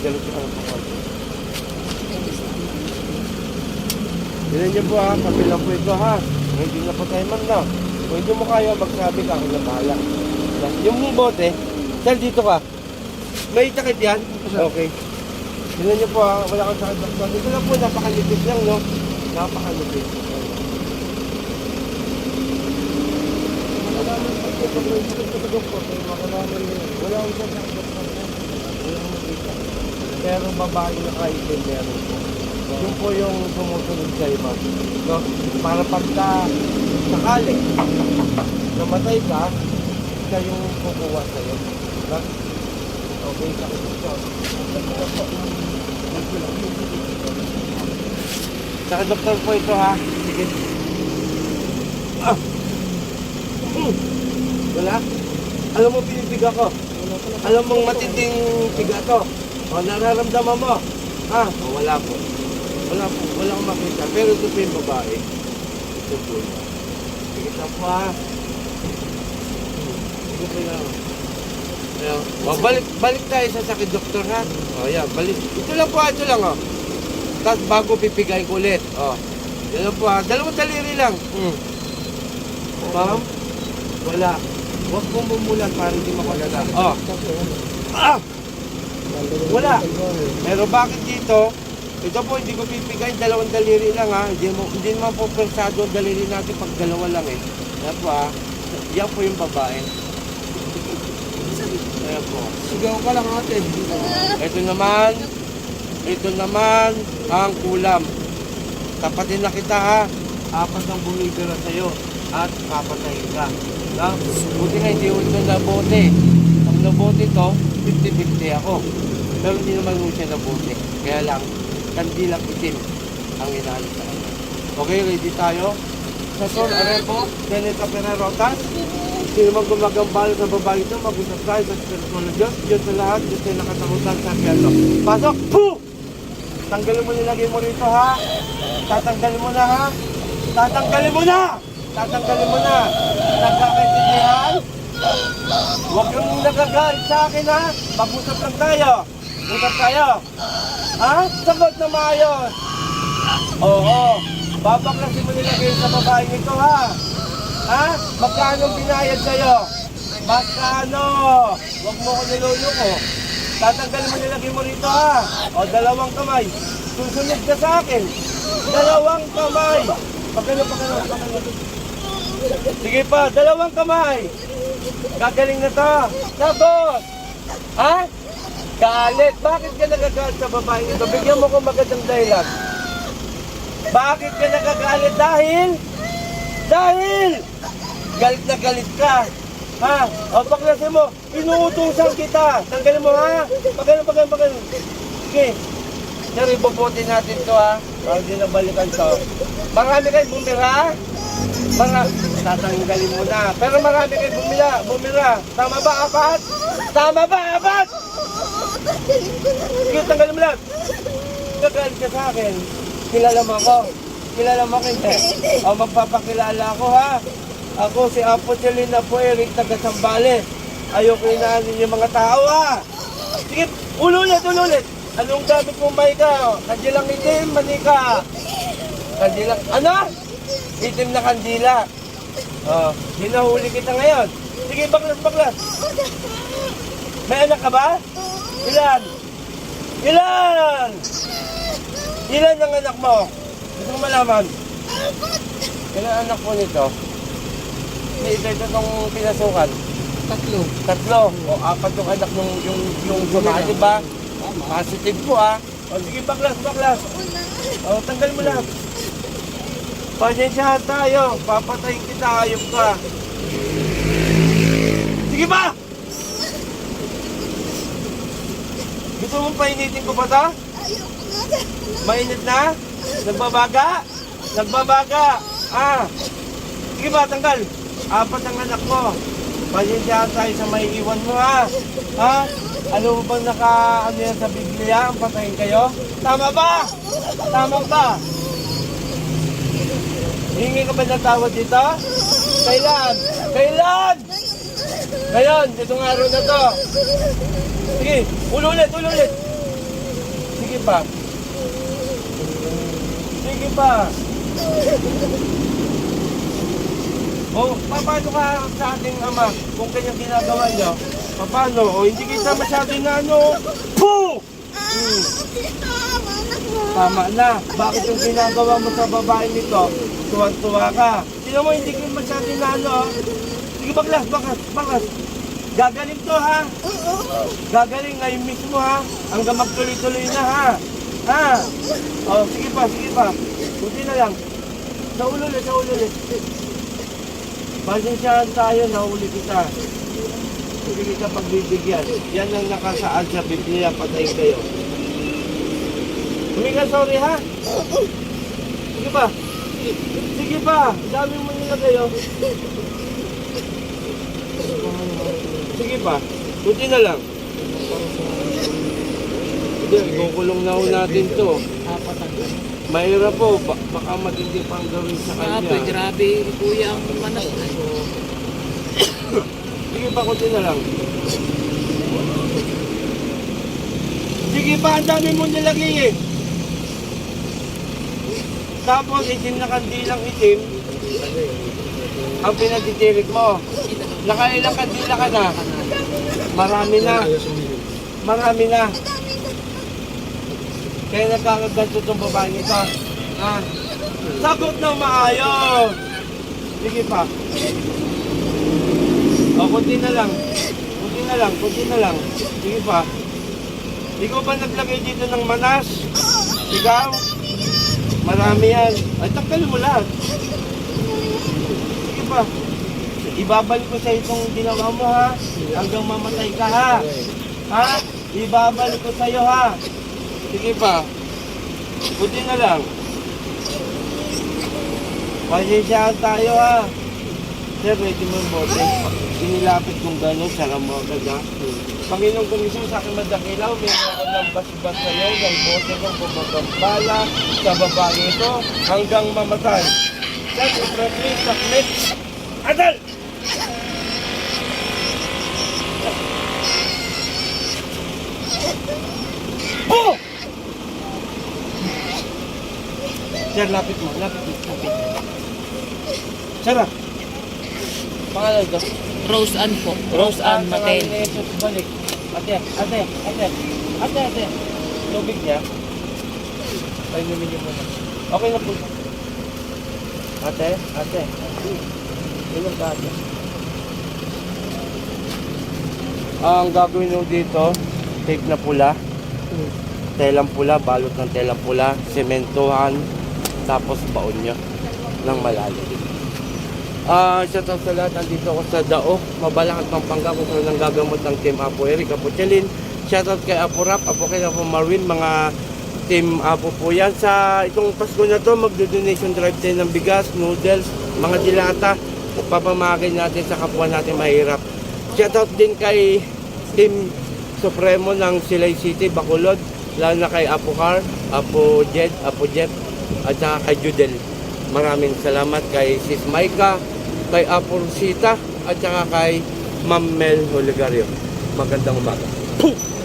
Ka na po konti. Tignan niyo po ha, lang po ito ha. Hindi na po tayo man na. Kung hindi mo kaya, magsabi ka, na bahala. Yung bote, sir, dito ka. May takip yan? Okay. Tignan niyo po ha, wala kang sakit doktor. Ito lang po, napakalipit lang, no? Napakalipit. Pag may sakit. Wala akong sakit. Wala akong makita. Pero babae na kahit meron po. Yun po yung sumusunod sa iba. No? Para pagka sakali, namatay ka, siya yung kukuha sa'yo. No? Okay. Saka doktor po ito ha. Sige. Ah. Hmm. Wala? Alam mo pinipiga ko. Alam mong matinding piga to. O nararamdaman mo. Ha? O wala po. Wala po. Wala akong makita. Pero ito po yung babae. Ito po. Sige na po ha. Sige po na. Ayan. O, balik, balik tayo sa sakit doktor ha. O yan, balik. Ito lang po ha, ito lang o. Tapos bago pipigay ko ulit. O. Yan po ha. Dalawang daliri lang. Hmm. Ma'am? Wala. Huwag kong bumulan para hindi makalala. Oh. Ah! Wala. Pero bakit dito? Ito po, hindi ko pipigay. Dalawang daliri lang ha. Hindi, mo, hindi naman po persado ang daliri natin pag dalawa lang eh. Yan po ha. Yan po yung babae. Ayan po. Sigaw ka lang ate. Ito naman, ito naman ang kulam. Tapatin na kita ha. Apat ang bumibira sa'yo at papatayin ka. Na? Buti nga hindi ko ito nabote. Pag nabote to, 50-50 ako. Pero hindi naman mo siya nabote. Kaya lang, kandilang itim ang inaano sa kanya. Okay, ready tayo? Sa Sol Arepo, Senator Pererotas, Sino man gumagambala sa babae ito, mag-usap tayo sa Espiritu ng Diyos. Diyos sa lahat, Diyos sa nakatakutan sa piano. Pasok! Puh! Tanggalin mo nilagay mo rito ha. Tatanggalin mo na ha. Tatanggalin mo na! Tatanggalin mo na. Nagkakaintindihan? Huwag kang nagagalit sa akin ha. Pag-usap lang tayo. Usap tayo. Ha? Sagot na maayos. Oo. Babaklasin mo nilagay sa babae nito ha. Ha? Magkano binayad sa'yo? Magkano? Huwag mo ko niluluko. Tatanggalin mo nilagay mo rito ha. O, dalawang kamay. Susunod ka sa akin. Dalawang kamay. Pagkano, pagkano, pagkano. Sige pa, dalawang kamay. Gagaling na to. Sagot. Ha? Galit. Bakit ka nagagalit sa babae ito? Bigyan mo ko magandang dahilan. Bakit ka nagagalit? Dahil? Dahil! Galit na galit ka. Ha? O paklasin mo, inuutusan kita. Tanggalin mo ha. Pagano, pagano, pagano. Sige. Sir, ibobote natin to ha. Para di na balikan to. Marami kayo bumira. Mga, tatanggalin mo na. Pero marami kayo bumila, bumira. Tama ba, apat? Tama ba, apat? Sige, tanggalin mo lang. Gagalit ka sa akin. Kilala mo ako. Kilala mo ako hindi. O magpapakilala ako ha. Ako si Apo Chelina po Eric taga Sambales. Ayoko inaanin yung mga tao ha. Sige, ululit, ululit. Anong gamit mo may ka? Kandilang itim, manika. Kandilang, ano? Itim na kandila. Oh, hinahuli kita ngayon. Sige, baklas, baklas. May anak ka ba? Ilan? Ilan? Ilan ang anak mo? Gusto ko malaman. Ilan anak mo nito? Hindi, ito ito itong pinasukan. Tatlo. Tatlo. O apat yung anak nung yung yung sumali, di ba? Positive po ah. O sige, baklas, baklas. O, tanggal mo lang. Pasensyahan tayo. Papatayin kita, ayok ka. Sige ba? Gusto mong painitin ko pa ta? Mainit na? Nagbabaga? Nagbabaga? Ah. Sige ba, tanggal. Apat ang anak mo. Pasensyahan tayo sa may iwan mo ha. Ha? Ano bang naka, ano yan sa Biblia? Ang patayin kayo? Tama ba? Tama ba? Hingi ka ba ng tawad dito? Kailan? Kailan? Ngayon, itong araw na to. Sige, ululit, ululit. pa. Sige pa. O, paano ka sa ating ama kung kanyang ginagawa niyo? Paano? O, hindi kita masyado na ano. Puh! Hmm. Tama na. Bakit yung ginagawa mo sa babae nito? Tuwan-tuwa ka. Tingnan mo, hindi ka masyado na ano. ah. Sige, baklas, bakas, bakas. Gagaling to ha. Gagaling ngayon mismo ha. Hanggang magtuloy-tuloy na ha. Ha? O, sige pa, sige pa. Buti na lang. Sa ulo ulit, sa ulo ulit. Pasensyahan tayo, nahuli kita. Hindi kita pagbibigyan. Yan ang nakasaad sa Biblia, patayin kayo. Huminga sorry ha? Sige pa. Sige pa. Dami mo nilagay oh. Sige pa. Buti na lang. Hindi, ikukulong na ho natin to. Apat ang Mahirap po, ba- baka matindi pang gawin sa Grabe, kanya. grabe, kuya ang manas na. Sige pa, kunti na lang. Sige pa, ang dami mo nilagay eh. Tapos itim na kandilang itim, ang pinagtitirik mo. Nakailang kandila ka na. Marami na. Marami na. Kaya nagkakaganto itong babae nito. Ha? Sagot na maayos. Sige pa. O, kunti na lang. Kunti na lang, kunti na lang. Sige pa. Ikaw ba naglagay dito ng manas? Ikaw? Marami yan. Ay, tanggalin mo lahat. Sige pa. Ibabalik ko sa itong ginawa mo ha. Hanggang mamatay ka ha. Ha? Ibabalik ko sa iyo ha. Sige pa. Kunti na lang. Pasensyahan tayo ha. Sir, ready mo yung bote. Inilapit kong gano'n, sara mo agad ha. Panginoong Komisyon sa aking madakilaw, meron ako ng basbas sa iyo, ng bote kong bumagambala sa babae ito hanggang mamatay. Sir, Ibrahim, saklit. Adal! Oh! Sir, lapit mo, lapit mo, lapit. Sir, ah. Pangalan ko? Rose Ann po. Rose Ann Mateo. Balik. Ate, ate, ate. Ate, ate. Tubig niya. Ay, numin niyo muna. Okay na po. Ate, ate. Inom ka ate. Ang gagawin nyo dito, tape na pula. Telang pula, balot ng telang pula, sementohan, tapos baon nyo ng malalim. Ah, shout out sa lahat. Nandito ako sa Dao, Mabalang at Pampanga kung saan ang gagamot ng Team Apo Eric, Apo Chelin. Shout out kay Apo Rap, Apo kay Apo Marwin, mga Team Apo po yan. Sa itong Pasko na to, magdo-donation drive tayo ng bigas, noodles, mga dilata, papamagay natin sa kapwa natin mahirap. Shout out din kay Team Supremo ng Silay City, Bacolod, lalo na kay Apo Car, Apo Jed, Apo Jeff, at saka kay Judel. Maraming salamat kay Sis Maika, kay Apo Rosita, at saka kay Ma'am Mel Oligario. Magandang umaga. Puh!